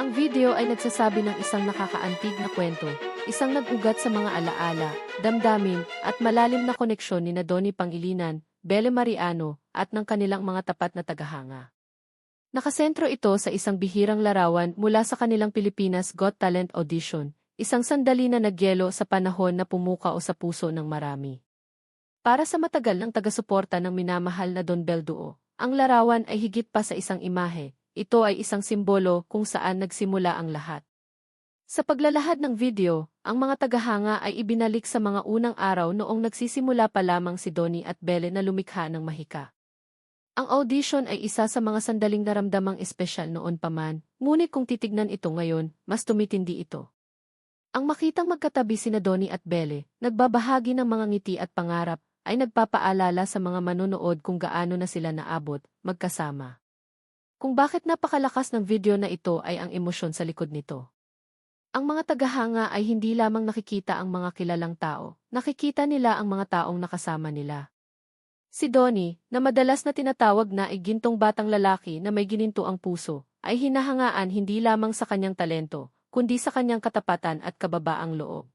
Ang video ay nagsasabi ng isang nakakaantig na kwento, isang nag-ugat sa mga alaala, damdamin, at malalim na koneksyon ni Donnie Pangilinan, Bele Mariano, at ng kanilang mga tapat na tagahanga. Nakasentro ito sa isang bihirang larawan mula sa kanilang Pilipinas Got Talent Audition, isang sandali na nagyelo sa panahon na pumukaw sa puso ng marami. Para sa matagal ng taga-suporta ng minamahal na Don Belduo, ang larawan ay higit pa sa isang imahe, ito ay isang simbolo kung saan nagsimula ang lahat. Sa paglalahad ng video, ang mga tagahanga ay ibinalik sa mga unang araw noong nagsisimula pa lamang si Donnie at Belle na lumikha ng mahika. Ang audition ay isa sa mga sandaling naramdamang espesyal noon pa man, ngunit kung titignan ito ngayon, mas tumitindi ito. Ang makitang magkatabi sina Donnie at Belle, nagbabahagi ng mga ngiti at pangarap, ay nagpapaalala sa mga manonood kung gaano na sila naabot, magkasama. Kung bakit napakalakas ng video na ito ay ang emosyon sa likod nito. Ang mga tagahanga ay hindi lamang nakikita ang mga kilalang tao, nakikita nila ang mga taong nakasama nila. Si Donnie, na madalas na tinatawag na ay gintong batang lalaki na may gininto ang puso, ay hinahangaan hindi lamang sa kanyang talento, kundi sa kanyang katapatan at kababaang loob.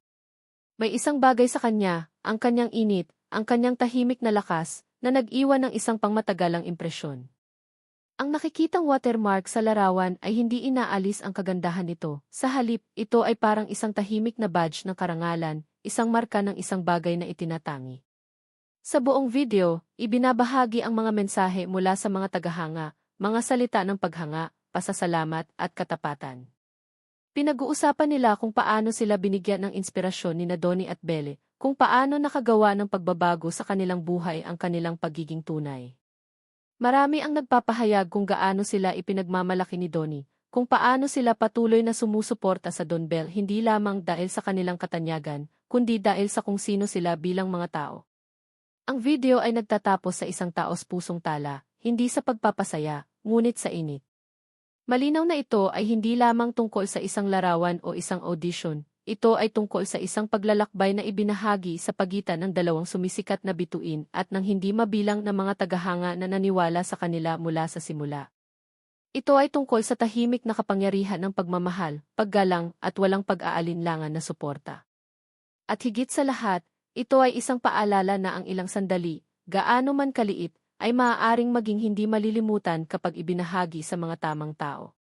May isang bagay sa kanya, ang kanyang init, ang kanyang tahimik na lakas, na nag-iwan ng isang pangmatagalang impresyon. Ang nakikitang watermark sa larawan ay hindi inaalis ang kagandahan nito. Sa halip, ito ay parang isang tahimik na badge ng karangalan, isang marka ng isang bagay na itinatangi. Sa buong video, ibinabahagi ang mga mensahe mula sa mga tagahanga, mga salita ng paghanga, pasasalamat at katapatan. Pinag-uusapan nila kung paano sila binigyan ng inspirasyon ni Nadoni at Belle, kung paano nakagawa ng pagbabago sa kanilang buhay ang kanilang pagiging tunay. Marami ang nagpapahayag kung gaano sila ipinagmamalaki ni Donnie, kung paano sila patuloy na sumusuporta sa Don Bell hindi lamang dahil sa kanilang katanyagan, kundi dahil sa kung sino sila bilang mga tao. Ang video ay nagtatapos sa isang taos pusong tala, hindi sa pagpapasaya, ngunit sa init. Malinaw na ito ay hindi lamang tungkol sa isang larawan o isang audition, ito ay tungkol sa isang paglalakbay na ibinahagi sa pagitan ng dalawang sumisikat na bituin at ng hindi mabilang na mga tagahanga na naniwala sa kanila mula sa simula. Ito ay tungkol sa tahimik na kapangyarihan ng pagmamahal, paggalang at walang pag-aalinlangan na suporta. At higit sa lahat, ito ay isang paalala na ang ilang sandali, gaano man kaliit, ay maaaring maging hindi malilimutan kapag ibinahagi sa mga tamang tao.